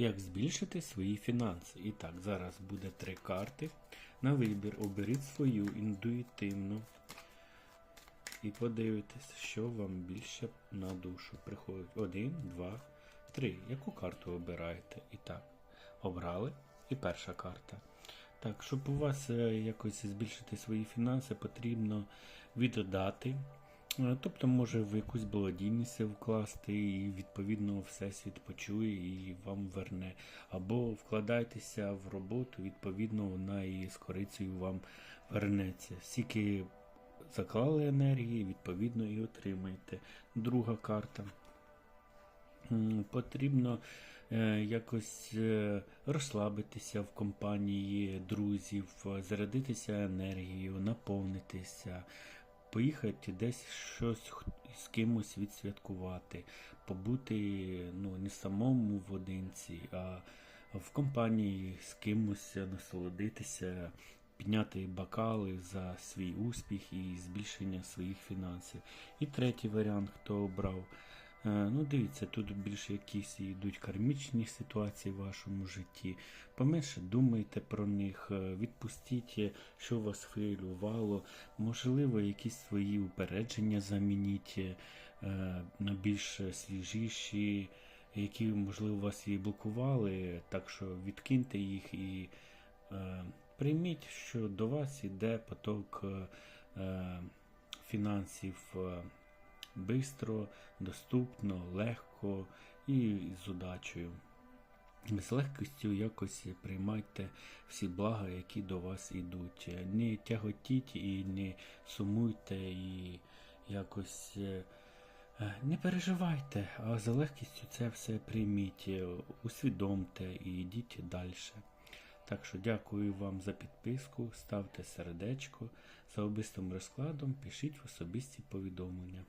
Як збільшити свої фінанси? І так, зараз буде три карти. На вибір оберіть свою інтуїтивну і подивитесь, що вам більше на душу приходить. Один, два, три. Яку карту обираєте? І так, обрали. І перша карта. Так, щоб у вас е, якось збільшити свої фінанси, потрібно віддати. Е, Тобто, може в якусь благодійність вкласти, і відповідно всесвіт почує і вам верне. Або вкладайтеся в роботу, відповідно, вона і з корицею вам вернеться. Скільки заклали енергії, відповідно і отримаєте. Друга карта. Потрібно е, якось е, розслабитися в компанії друзів, зарядитися енергією, наповнитися, поїхати десь щось з кимось відсвяткувати, побути ну, не самому в одинці, а в компанії з кимось насолодитися, підняти бокали за свій успіх і збільшення своїх фінансів. І третій варіант, хто обрав. Е, Ну, дивіться, тут більше якісь йдуть кармічні ситуації в вашому житті. Поменше думайте про них, е, відпустіть, е, що вас хвилювало. Можливо, якісь свої упередження замініть на більш свіжіші, які, можливо, вас і блокували. Так що відкиньте їх і прийміть, що до вас іде поток фінансів. Бистро, доступно, легко і з удачею. З легкістю якось приймайте всі блага, які до вас ідуть. Не тяготіть і не сумуйте, і якось е, не переживайте, а за легкістю це все прийміть, усвідомте і йдіть далі. Так що дякую вам за підписку, ставте сердечко. За особистим розкладом пишіть в особисті повідомлення.